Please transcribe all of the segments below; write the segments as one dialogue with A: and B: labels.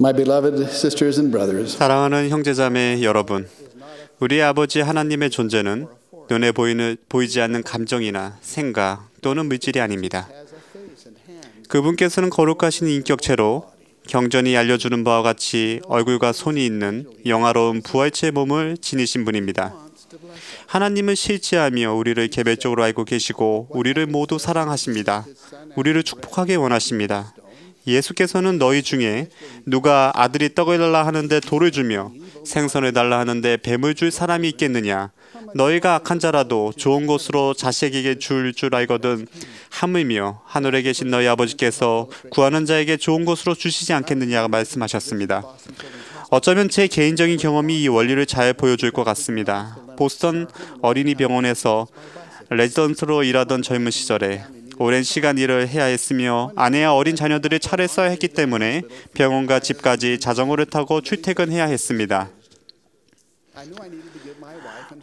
A: My beloved sisters and brothers,
B: 사랑하는 형제자매 여러분, 우리 아버지 하나님의 존재는 눈에 보이는 보이지 않는 감정이나 생각 또는 물질이 아닙니다. 그분께서는 거룩하신 인격체로 경전이 알려주는 바와 같이 얼굴과 손이 있는 영화로운 부활체 몸을 지니신 분입니다. 하나님을 실체하며 우리를 개별적으로 알고 계시고 우리를 모두 사랑하십니다. 우리를 축복하게 원하십니다. 예수께서는 너희 중에 누가 아들이 떡을 달라 하는데 돌을 주며 생선을 달라 하는데 뱀을 줄 사람이 있겠느냐? 너희가 악한 자라도 좋은 것으로 자식에게 줄줄 알거든 하물며 하늘에 계신 너희 아버지께서 구하는 자에게 좋은 것으로 주시지 않겠느냐고 말씀하셨습니다. 어쩌면 제 개인적인 경험이 이 원리를 잘 보여줄 것 같습니다. 보스턴 어린이 병원에서 레지던트로 일하던 젊은 시절에 오랜 시간 일을 해야 했으며 아내와 어린 자녀들을 차례 써야 했기 때문에 병원과 집까지 자전거를 타고 출퇴근해야 했습니다.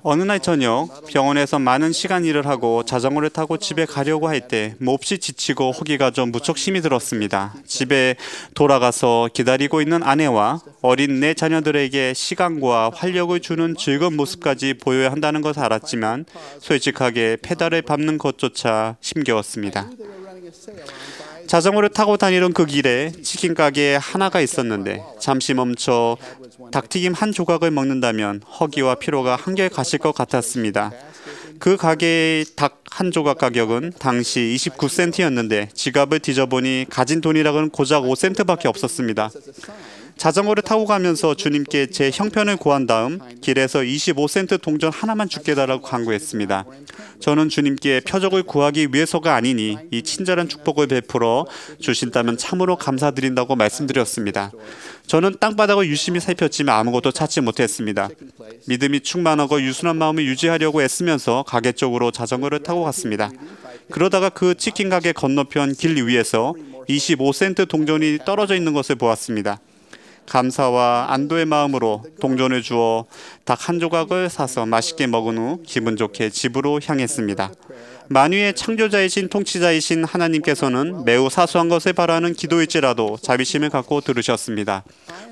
B: 어느 날 저녁 병원에서 많은 시간 일을 하고 자전거를 타고 집에 가려고 할 때 몹시 지치고 허기가 좀 무척 힘이 들었습니다. 집에 돌아가서 기다리고 있는 아내와 어린 내 자녀들에게 시간과 활력을 주는 즐거운 모습까지 보여야 한다는 것을 알았지만 솔직하게 페달을 밟는 것조차 힘겨웠습니다. 자전거를 타고 다니던 그 길에 치킨 가게에 하나가 있었는데 잠시 멈춰 닭튀김 한 조각을 먹는다면 허기와 피로가 한결 가실 것 같았습니다. 그 가게의 닭 한 조각 가격은 당시 29센트였는데 지갑을 뒤져보니 가진 돈이락은 고작 5센트밖에 없었습니다. 자전거를 타고 가면서 주님께 제 형편을 구한 다음 길에서 25센트 동전 하나만 주게 달라고 간구했습니다. 저는 주님께 표적을 구하기 위해서가 아니니 이 친절한 축복을 베풀어 주신다면 참으로 감사드린다고 말씀드렸습니다. 저는 땅바닥을 유심히 살폈지만 아무것도 찾지 못했습니다. 믿음이 충만하고 유순한 마음을 유지하려고 애쓰면서 가게 쪽으로 자전거를 타고 갔습니다. 그러다가 그 치킨 가게 건너편 길 위에서 25센트 동전이 떨어져 있는 것을 보았습니다. 감사와 안도의 마음으로 동전을 주어 닭 한 조각을 사서 맛있게 먹은 후 기분 좋게 집으로 향했습니다. 만유의 창조자이신 통치자이신 하나님께서는 매우 사소한 것을 바라는 기도일지라도 자비심을 갖고 들으셨습니다.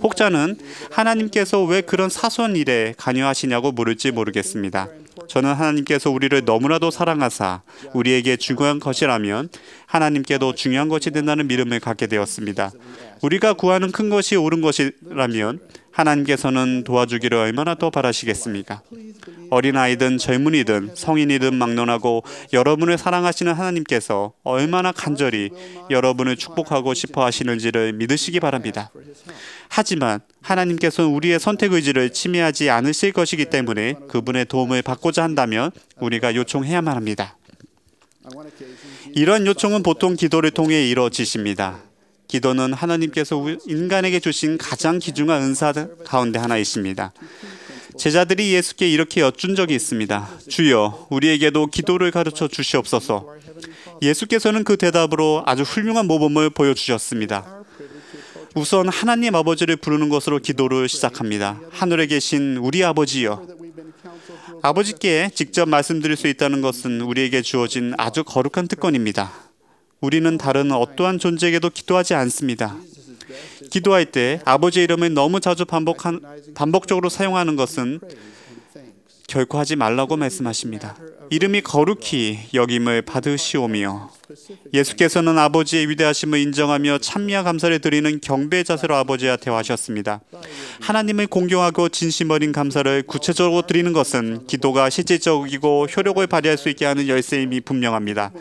B: 혹자는 하나님께서 왜 그런 사소한 일에 관여하시냐고 물을지 모르겠습니다. 저는 하나님께서 우리를 너무나도 사랑하사 우리에게 중요한 것이라면 하나님께도 중요한 것이 된다는 믿음을 갖게 되었습니다. 우리가 구하는 큰 것이 옳은 것이라면 하나님께서는 도와주기를 얼마나 더 바라시겠습니까? 어린아이든 젊은이든 성인이든 막론하고 여러분을 사랑하시는 하나님께서 얼마나 간절히 여러분을 축복하고 싶어 하시는지를 믿으시기 바랍니다. 하지만 하나님께서는 우리의 선택 의지를 침해하지 않으실 것이기 때문에 그분의 도움을 받고자 한다면 우리가 요청해야만 합니다. 이런 요청은 보통 기도를 통해 이루어지십니다. 기도는 하나님께서 인간에게 주신 가장 귀중한 은사 가운데 하나이십니다. 제자들이 예수께 이렇게 여쭌 적이 있습니다. 주여, 우리에게도 기도를 가르쳐 주시옵소서. 예수께서는 그 대답으로 아주 훌륭한 모범을 보여주셨습니다. 우선 하나님 아버지를 부르는 것으로 기도를 시작합니다. 하늘에 계신 우리 아버지여. 아버지께 직접 말씀드릴 수 있다는 것은 우리에게 주어진 아주 거룩한 특권입니다. 우리는 다른 어떠한 존재에게도 기도하지 않습니다. 기도할 때 아버지의 이름을 너무 자주 반복한, 반복적으로 사용하는 것은 결코 하지 말라고 말씀하십니다. 이름이 거룩히 여김을 받으시오며 예수께서는 아버지의 위대하심을 인정하며 찬미와 감사를 드리는 경배의 자세로 아버지와 대화하셨습니다. 하나님을 공경하고 진심 어린 감사를 구체적으로 드리는 것은 기도가 실질적이고 효력을 발휘할 수 있게 하는 열쇠임이 분명합니다.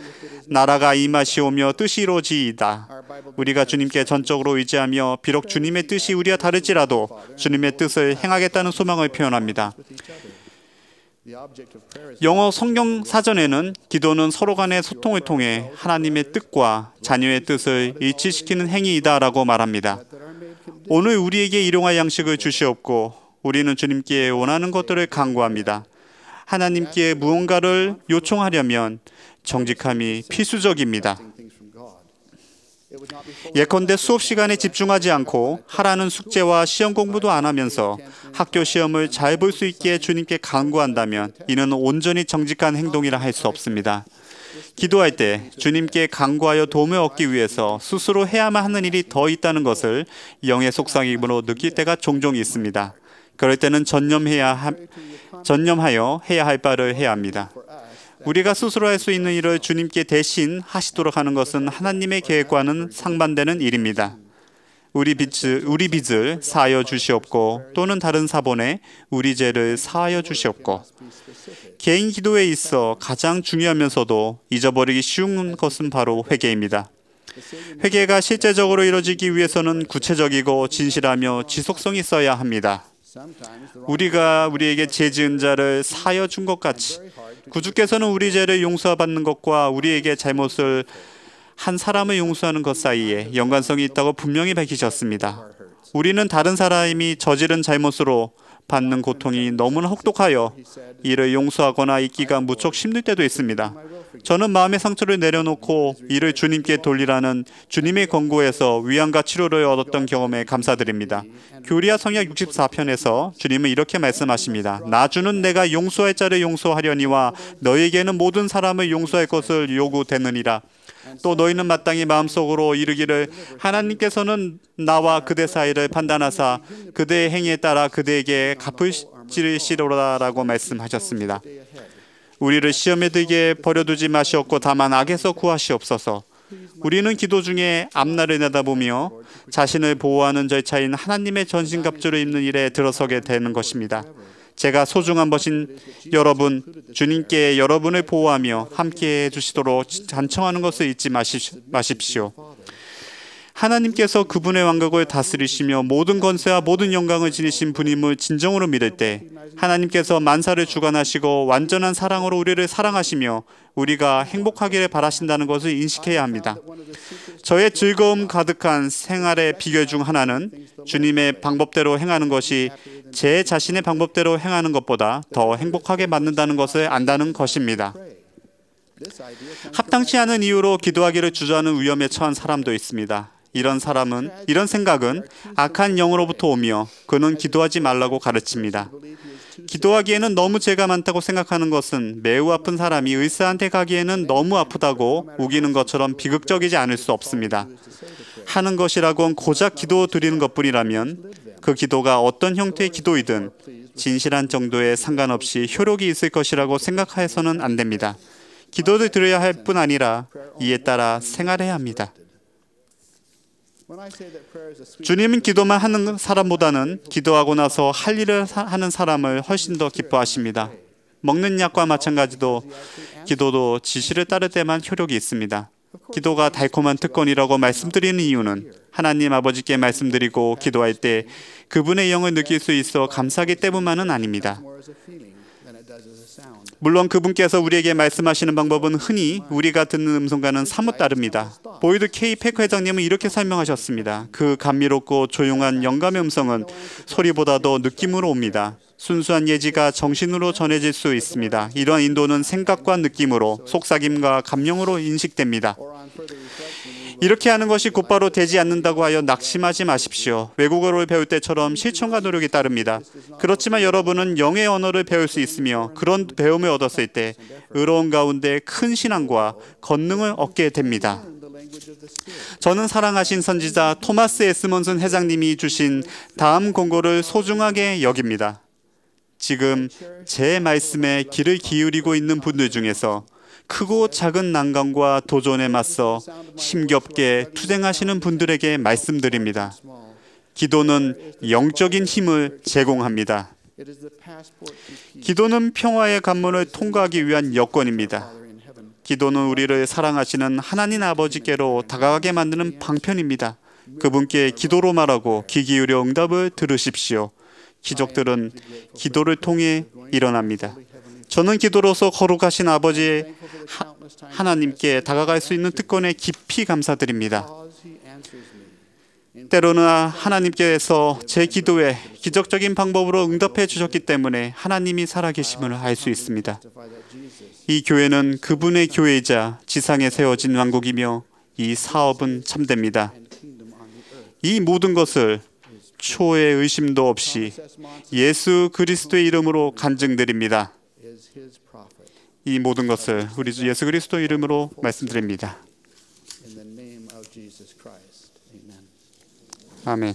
B: 나라가 임하시오며 뜻이 이루어지이다. 우리가 주님께 전적으로 의지하며 비록 주님의 뜻이 우리와 다를지라도 주님의 뜻을 행하겠다는 소망을 표현합니다. 영어 성경 사전에는 기도는 서로 간의 소통을 통해 하나님의 뜻과 자녀의 뜻을 일치시키는 행위이다라고 말합니다. 오늘 우리에게 일용할 양식을 주시옵고 우리는 주님께 원하는 것들을 간구합니다. 하나님께 무언가를 요청하려면 정직함이 필수적입니다. 예컨대 수업 시간에 집중하지 않고 하라는 숙제와 시험 공부도 안 하면서 학교 시험을 잘 볼 수 있게 주님께 간구한다면 이는 온전히 정직한 행동이라 할 수 없습니다. 기도할 때 주님께 간구하여 도움을 얻기 위해서 스스로 해야만 하는 일이 더 있다는 것을 영의 속삭임으로 느낄 때가 종종 있습니다. 그럴 때는 전념해야 하, 전념하여 해야 할 바를 해야 합니다. 우리가 스스로 할 수 있는 일을 주님께 대신 하시도록 하는 것은 하나님의 계획과는 상반되는 일입니다. 우리 빚을, 우리 빚을 사하여 주시옵고 또는 다른 사본에 우리 죄를 사하여 주시옵고 개인 기도에 있어 가장 중요하면서도 잊어버리기 쉬운 것은 바로 회개입니다. 회개가 실제적으로 이루어지기 위해서는 구체적이고 진실하며 지속성이 있어야 합니다. 우리가 우리에게 죄 지은 자를 사여 준 것 같이 구주께서는 우리 죄를 용서받는 것과 우리에게 잘못을 한 사람을 용서하는 것 사이에 연관성이 있다고 분명히 밝히셨습니다. 우리는 다른 사람이 저지른 잘못으로 받는 고통이 너무나 혹독하여 이를 용서하거나 잊기가 무척 힘들 때도 있습니다. 저는 마음의 상처를 내려놓고 이를 주님께 돌리라는 주님의 권고에서 위안과 치료를 얻었던 경험에 감사드립니다. 교리아 성약 64편에서 주님은 이렇게 말씀하십니다. 나주는 내가 용서할 자를 용서하려니와 너에게는 모든 사람을 용서할 것을 요구되느니라. 또 너희는 마땅히 마음속으로 이르기를 하나님께서는 나와 그대 사이를 판단하사 그대의 행위에 따라 그대에게 갚으시리로라라고 말씀하셨습니다. 우리를 시험에 들게 버려두지 마시옵고 다만 악에서 구하시옵소서. 우리는 기도 중에 앞날을 내다보며 자신을 보호하는 절차인 하나님의 전신갑주를 입는 일에 들어서게 되는 것입니다. 제가 소중한 것인 여러분, 주님께 여러분을 보호하며 함께 해 주시도록 간청하는 것을 잊지 마십시오. 하나님께서 그분의 왕국을 다스리시며 모든 권세와 모든 영광을 지니신 분임을 진정으로 믿을 때 하나님께서 만사를 주관하시고 완전한 사랑으로 우리를 사랑하시며 우리가 행복하기를 바라신다는 것을 인식해야 합니다. 저의 즐거움 가득한 생활의 비결 중 하나는 주님의 방법대로 행하는 것이 제 자신의 방법대로 행하는 것보다 더 행복하게 만든다는 것을 안다는 것입니다. 합당치 않은 이유로 기도하기를 주저하는 위험에 처한 사람도 있습니다. 이런 사람은 이런 생각은 악한 영으로부터 오며 그는 기도하지 말라고 가르칩니다. 기도하기에는 너무 죄가 많다고 생각하는 것은 매우 아픈 사람이 의사한테 가기에는 너무 아프다고 우기는 것처럼 비극적이지 않을 수 없습니다. 하는 것이라곤 고작 기도 드리는 것뿐이라면 그 기도가 어떤 형태의 기도이든 진실한 정도에 상관없이 효력이 있을 것이라고 생각해서는 안 됩니다. 기도를 드려야 할 뿐 아니라 이에 따라 생활해야 합니다. 주님은 기도만 하는 사람보다는 기도하고 나서 할 일을 하는 사람을 훨씬 더 기뻐하십니다. 먹는 약과 마찬가지도 기도도 지시를 따를 때만 효력이 있습니다. 기도가 달콤한 특권이라고 말씀드리는 이유는 하나님 아버지께 말씀드리고 기도할 때 그분의 영을 느낄 수 있어 감사하기 때문만은 아닙니다. 물론 그분께서 우리에게 말씀하시는 방법은 흔히 우리가 듣는 음성과는 사뭇 다릅니다. 보이드 K 페커 회장님은 이렇게 설명하셨습니다. 그 감미롭고 조용한 영감의 음성은 소리보다도 느낌으로 옵니다. 순수한 예지가 정신으로 전해질 수 있습니다. 이러한 인도는 생각과 느낌으로 속삭임과 감명으로 인식됩니다. 이렇게 하는 것이 곧바로 되지 않는다고 하여 낙심하지 마십시오. 외국어를 배울 때처럼 실천과 노력이 따릅니다. 그렇지만 여러분은 영의 언어를 배울 수 있으며 그런 배움을 얻었을 때 의로운 가운데 큰 신앙과 권능을 얻게 됩니다. 저는 사랑하신 선지자 토마스 에스먼슨 회장님이 주신 다음 공고를 소중하게 여깁니다. 지금 제 말씀에 귀를 기울이고 있는 분들 중에서 크고 작은 난관과 도전에 맞서 힘겹게 투쟁하시는 분들에게 말씀드립니다. 기도는 영적인 힘을 제공합니다. 기도는 평화의 관문을 통과하기 위한 여건입니다. 기도는 우리를 사랑하시는 하나님 아버지께로 다가가게 만드는 방편입니다. 그분께 기도로 말하고 귀 기울여 응답을 들으십시오. 기적들은 기도를 통해 일어납니다. 저는 기도로서 거룩하신 아버지 하, 나님께 다가갈 수 있는 특권에 깊이 감사드립니다. 때로는 하나님께서 제 기도에 기적적인 방법으로 응답해 주셨기 때문에 하나님이 살아계심을 알 수 있습니다. 이 교회는 그분의 교회이자 지상에 세워진 왕국이며 이 사업은 참됩니다. 이 모든 것을 초의 의심도 없이 예수 그리스도의 이름으로 간증드립니다.
A: 이 모든 것을 우리 주 예수 그리스도 이름으로 말씀드립니다. 아멘.